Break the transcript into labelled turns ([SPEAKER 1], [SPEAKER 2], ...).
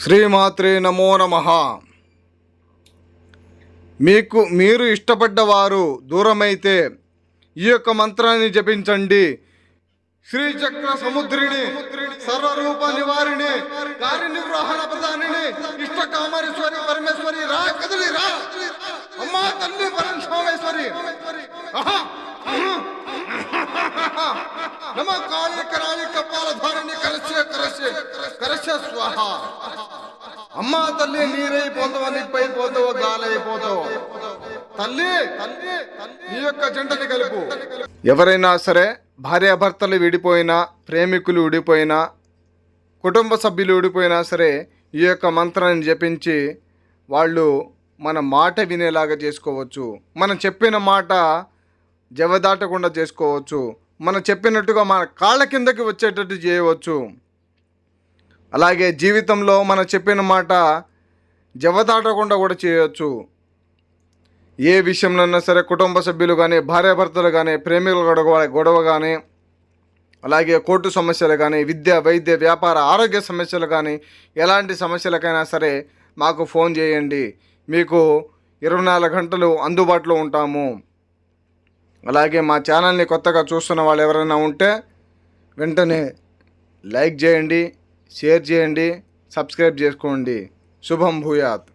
[SPEAKER 1] శ్రీమాత్రే నమో నమ. మీకు మీరు ఇష్టపడ్డవారు దూరమైతే ఈ యొక్క మంత్రాన్ని జపించండి. శ్రీచక్ర సముద్రిని సర్వరూప నివారిణి కార్యనిర్వహణ ప్రధానిని ఇష్ట కామరేశ్వరి పరమేశ్వరి రా కదలి రా. అమ్మా తల్లి పరమేశ్వరి. ఆహా! నమ కాళీ కరాళి కపాల ధారిణి కరస్య కరస్య కరస్య స్వాహ అమ్మా తల్లి నీరైపోతావా నిప్పై పోతావో గాలైపోతావో తల్లి తల్లి నీ యొక్క జంటని కలుపు। ఎవరైనా సరే భార్యాభర్తలు విడిపోయినా ప్రేమికులు విడిపోయినా కుటుంబ సభ్యులు విడిపోయినా సరే ఈ యొక్క మంత్రాన్ని జపించి వాళ్ళు మన మాట వినేలాగా చేసుకోవచ్చు. మనం చెప్పిన మాట జవదాటకుండా చేసుకోవచ్చు. మనం చెప్పినట్టుగా మన కాళ్ళ కిందకి వచ్చేటట్టు చేయవచ్చు. అలాగే జీవితంలో మనం చెప్పిన మాట జవదాటకుండా కూడా చేయవచ్చు ఏ విషయంలోనైనా సరే కుటుంబ సభ్యులు కానీ భార్యాభర్తలు కానీ ప్రేమికులు గొడవ గొడవ కానీ అలాగే కోర్టు సమస్యలు కానీ విద్య వైద్య వ్యాపార ఆరోగ్య సమస్యలు కానీ ఎలాంటి సమస్యలకైనా సరే మాకు ఫోన్ చేయండి. మీకు ఇరవై నాలుగు గంటలు అందుబాటులో ఉంటాము. అలాగే మా ఛానల్ని కొత్తగా చూస్తున్న వాళ్ళు ఎవరైనా ఉంటే వెంటనే లైక్ చేయండి షేర్ చేయండి సబ్స్క్రైబ్ చేసుకోండి. శుభం భూయాత్.